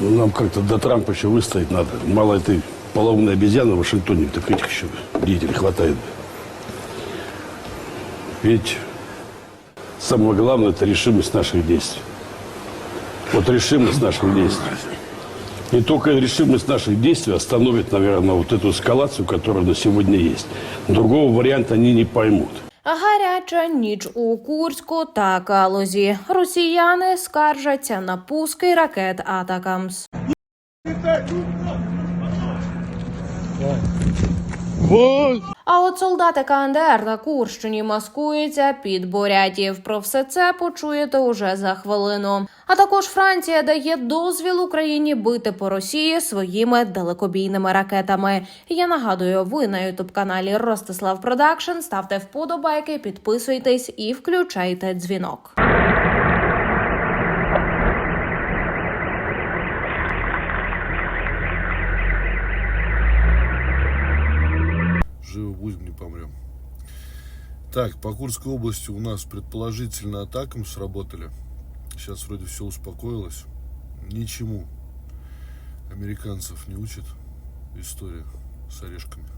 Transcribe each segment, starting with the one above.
Ну, нам как-то до Трампа еще выстоять надо. Мало этой полоумной обезьяны в Вашингтоне, так этих еще деятелей хватает. Ведь самое главное – это решимость наших действий. Вот решимость наших действий. И только решимость наших действий остановит, наверное, вот эту эскалацию, которая на сегодня есть. Другого варианта они не поймут. Гаряча ніч у Курську та Калузі. Росіяни скаржаться на пуски ракет Атакамс. А от солдати КНДР на Курщині маскуються під бурятів. Про все це почуєте уже за хвилину. А також Франція дає дозвіл Україні бити по Росії своїми далекобійними ракетами. Я нагадую, ви на ютуб каналі Ростислав Продакшн. Ставте вподобайки, підписуйтесь і включайте дзвінок. Так, по Курской области у нас предположительно атакам сработали. Сейчас вроде все успокоилось. Ничему американцев не учат история с орешками.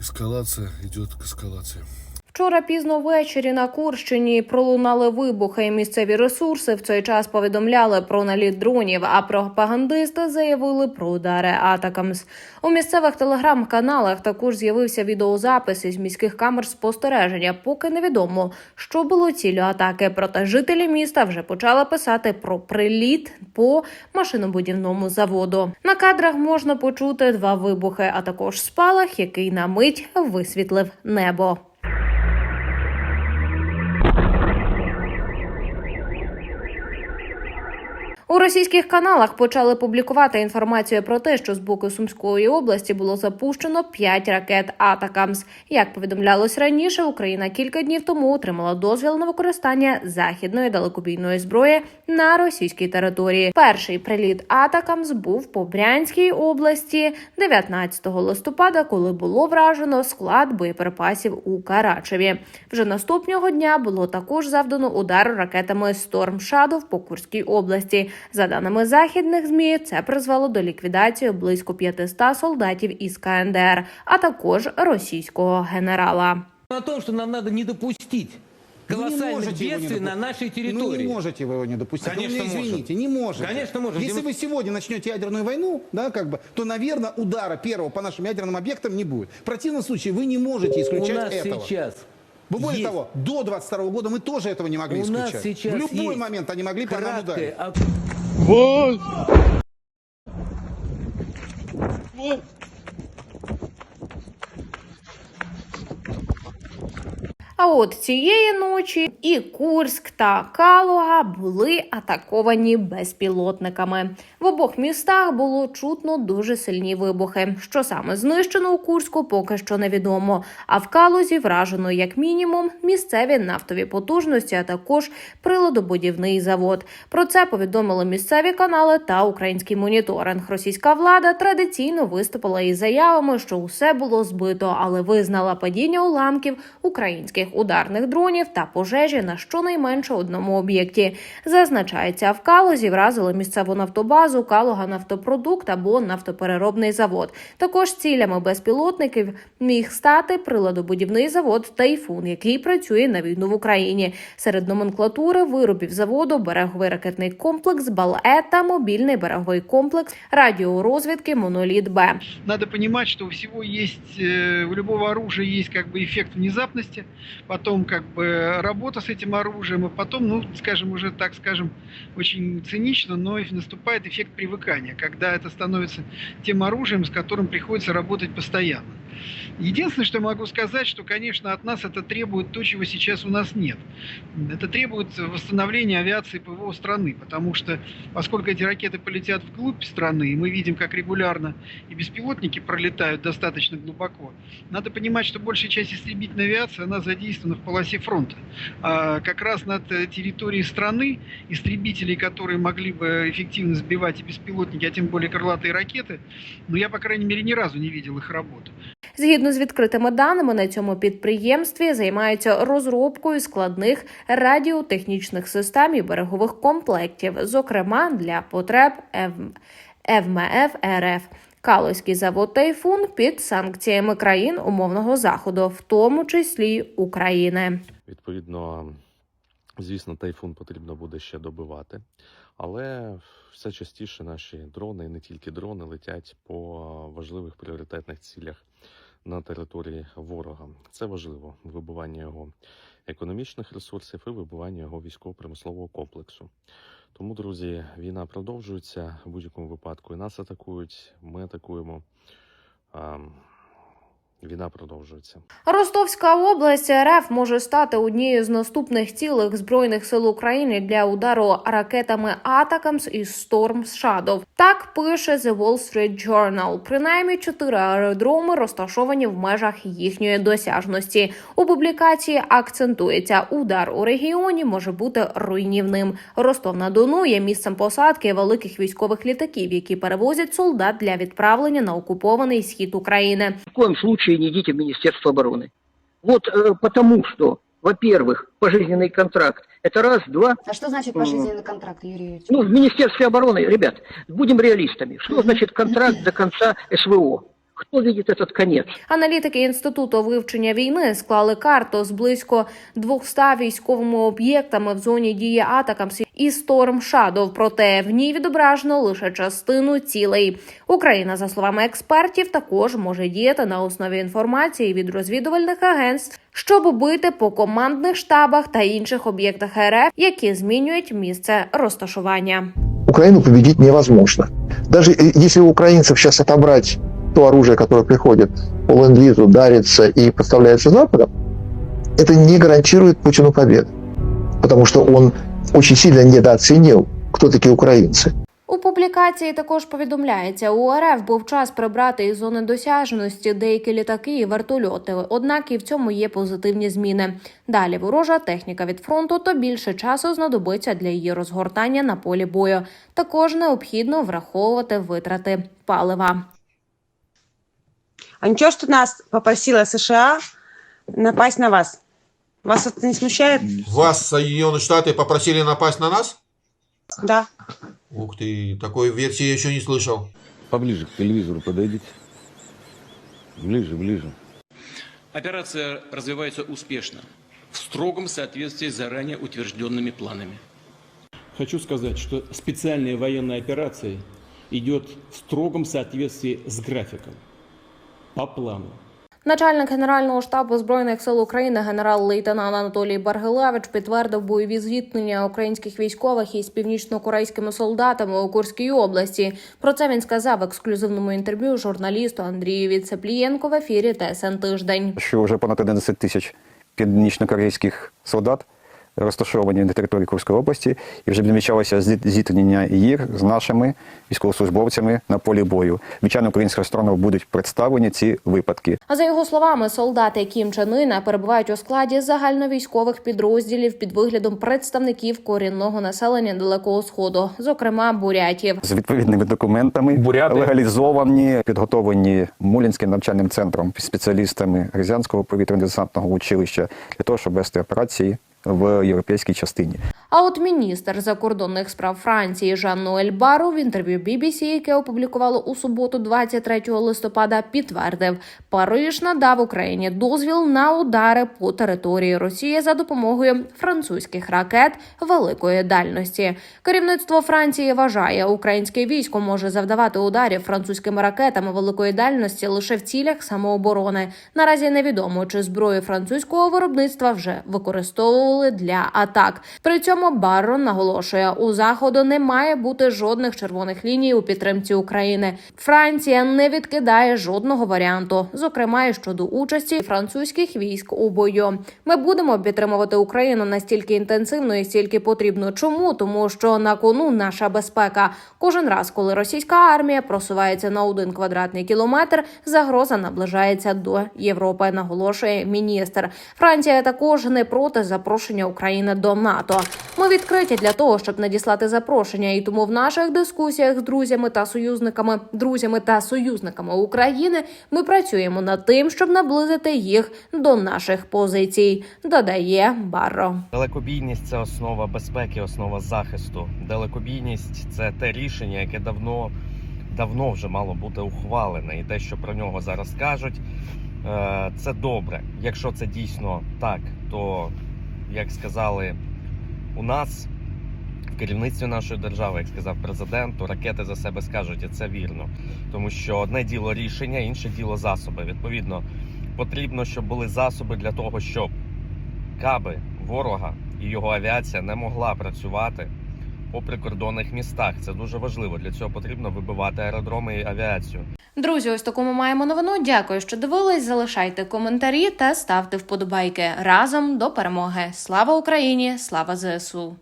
Эскалация идет к эскалации. Вчора пізно ввечері на Курщині пролунали вибухи. і Місцеві ресурси в цей час повідомляли про наліт дронів, а пропагандисти заявили про удари атакамс. У місцевих телеграм-каналах також з'явився відеозапис із міських камер спостереження. Поки невідомо, що було ціллю атаки. Проте жителі міста вже почали писати про приліт по машинобудівному заводу. На кадрах можна почути два вибухи, а також спалах, який на мить висвітлив небо. У російських каналах почали публікувати інформацію про те, що з боку Сумської області було запущено 5 ракет Атакамс. Як повідомлялось раніше, Україна кілька днів тому отримала дозвіл на використання західної далекобійної зброї на російській території. Перший приліт Атакамс був по Брянській області 19 листопада, коли було вражено склад боєприпасів у Карачеві. Вже наступного дня було також завдано удар ракетами Storm Shadow по Курській області. За даними західних змі, це призвело до ліквідації близько 500 солдатів із КНДР, а також російського генерала. о том, что нам надо не допустить Вы не колоссальных можете его не бедствий на допустить. нашей Ну, территории. не можете вы его не допустить. Конечно, ну, можем. извините, не можете. Конечно, можем. Если Дем- вы сегодня начнете ядерную войну, да, как бы, то, наверное, удара первого по нашим ядерным объектам не будет. В противном случае вы не можете У исключать нас этого. сейчас Вы более есть того, до 22 года мы тоже этого не могли у нас исключать. сейчас В любой есть момент они могли по нам ударить. краткое А от цієї ночі і Курськ та Калуга були атаковані безпілотниками. В обох містах було чутно дуже сильні вибухи. Що саме знищено у Курську, поки що невідомо. А в Калузі вражено як мінімум місцеві нафтові потужності, а також приладобудівний завод. Про це повідомили місцеві канали та український моніторинг. Російська влада традиційно виступила із заявами, що усе було збито, але визнала падіння уламків українських ударних дронів та пожежі на щонайменше одному об'єкті. Зазначається, в Калузі вразили місцеву нафтобазу, Калуга нафтопродукт або нафтопереробний завод. Також цілями безпілотників міг стати приладобудівний завод Тайфун, який працює на війну в Україні. Серед номенклатури виробів заводу береговий ракетний комплекс Бале та мобільний береговий комплекс радіорозвідки Моноліт Б. надо понимать, что у всего есть, э, у любого оружия есть как бы эффект внезапности, Потом как бы работа с этим оружием, и потом, ну, скажем, уже так скажем, очень цинично, но и наступает эффект привыкания, когда это становится тем оружием, с которым приходится работать постоянно. Единственное, что могу сказать, что, конечно, от нас это требует то, чего сейчас у нас нет. Это требует восстановления авиации ПВО страны, потому что, поскольку эти ракеты полетят вглубь страны, и мы видим, как регулярно и беспилотники пролетают достаточно глубоко, надо понимать, что большая часть истребительной авиации, она задействована в полосе фронта. А как раз над э, территорией страны истребителей, которые могли бы эффективно сбивать и беспилотники, а тем более крылатые ракеты, ну я, по крайней мере, ни разу не видел их работу. Згідно з відкритими даними, на цьому підприємстві займаються розробкою складних радіотехнічних систем і берегових комплектів, зокрема для потреб ЕВМФ РФ. Калузький завод Тайфун під санкціями країн умовного заходу, в тому числі України. Відповідно, звісно, тайфун потрібно буде ще добивати, але все частіше наші дрони, і не тільки дрони, летять по важливих пріоритетних цілях на території ворога. Це важливо вибивання його економічних ресурсів і вибивання його військово-промислового комплексу. Тому, друзі, війна продовжується в будь-якому випадку. І нас атакують, ми атакуємо. Війна продовжується. Ростовська область РФ може стати однією з наступних цілих збройних сил України для удару ракетами Атакамс і Storm Shadow. Так пише The Wall Street Journal. Принаймні чотири аеродроми розташовані в межах їхньої досяжності. У публікації акцентується, удар у регіоні може бути руйнівним. Ростов на Дону є місцем посадки великих військових літаків, які перевозять солдат для відправлення на окупований схід України. Ни в коем случае не идите в Министерство обороны. Вот э, потому что, во-первых, пожизненный контракт – это раз, два. А что значит Мгм. пожизненный контракт, Юрий Юрьевич? Ну, в Министерстве обороны, ребят, будем реалистами. Что значит контракт до конца СВО? Кто видит этот конец? Аналітики інституту вивчення війни склали карту з близько 200 військовими об'єктами в зоні дії Атакамс і Storm Shadow, проте в ній відображено лише частину цілей. Україна, за словами експертів, також може діяти на основі інформації від розвідувальних агентств, щоб бити по командних штабах та інших об'єктах РФ, які змінюють місце розташування. Украину победить невозможно. Даже э, если у украинцев сейчас отобрать то оружие, которое приходит по ленд-лизу, дарится и поставляется Западом, это не гарантирует Путину победы. Потому что он очень сильно недооценил, кто такие украинцы. У публікації також повідомляється, у РФ був час прибрати із зони досяжності деякі літаки і вертольоти. Однак і в цьому є позитивні зміни. Далі ворожа техніка від фронту, то більше часу знадобиться для її розгортання на полі бою. Також необхідно враховувати витрати палива. А ничего, что нас попросила США напасть на вас? Вас это не смущает? Вас Соединенные Штаты попросили напасть на нас? Да. Ух ты, такой версии я еще не слышал. Поближе к телевизору подойдите. Ближе, ближе. Операция развивается успешно, в строгом соответствии с заранее утвержденными планами. Хочу сказать, что специальная военная операция идет в строгом соответствии с графиком, по плану. Начальник генерального штабу збройних сил України генерал-лейтенант Анатолій Баргилевич підтвердив бойові зіткнення українських військових із північно-корейськими солдатами у Курській області. Про це він сказав в ексклюзивному інтерв'ю журналісту Андрію Віцеплієнко в ефірі ТСН Тиждень. що вже понад 11 тисяч північнокорейських солдат розташовані на території Курської області, і вже відмічалося зі- зіткнення їх з нашими військовослужбовцями на полі бою. Звичайно, українською стороною будуть представлені ці випадки. А за його словами, солдати Кім Чен Ына перебувають у складі загальновійськових підрозділів під виглядом представників корінного населення Далекого Сходу, зокрема бурятів. З відповідними документами легалізовані, підготовлені Мулінським навчальним центром спеціалістами Рязанського повітряно-десантного училища для того, щоб вести операції в європейській частині. А от міністр закордонних справ Франції Жан Ноель Бару в інтерв'ю BBC, яке опублікувало у суботу, 23 листопада, підтвердив, Париж надав Україні дозвіл на удари по території Росії за допомогою французьких ракет великої дальності. Керівництво Франції вважає, українське військо може завдавати ударів французькими ракетами великої дальності лише в цілях самооборони. Наразі невідомо, чи зброю французького виробництва вже використовували для атак. При цьому Баррон наголошує, у заходу не має бути жодних червоних ліній у підтримці України. Франція не відкидає жодного варіанту, зокрема і щодо участі французьких військ у бою. Ми будемо підтримувати Україну настільки інтенсивно і стільки потрібно. Чому? Тому що на кону наша безпека. Кожен раз, коли російська армія просувається на один квадратний кілометр, загроза наближається до Європи. Наголошує міністр. Франція також не проти запрошення України до НАТО. Ми відкриті для того, щоб надіслати запрошення, і тому в наших дискусіях з друзями та союзниками, друзями та союзниками України ми працюємо над тим, щоб наблизити їх до наших позицій. Додає Барро. Далекобійність це основа безпеки, основа захисту. Далекобійність це те рішення, яке давно, давно вже мало бути ухвалене, і те, що про нього зараз кажуть, е, це добре. Якщо це дійсно так, то як сказали у нас. В керівництві нашої держави, як сказав президент, то ракети за себе скажуть, і це вірно. Тому що одне діло рішення, інше діло засоби. Відповідно, потрібно, щоб були засоби для того, щоб каби ворога і його авіація не могла працювати по прикордонних містах. Це дуже важливо. Для цього потрібно вибивати аеродроми і авіацію. Друзі, ось таку ми маємо новину. Дякую, що дивились. Залишайте коментарі та ставте вподобайки разом до перемоги. Слава Україні! Слава ЗСУ!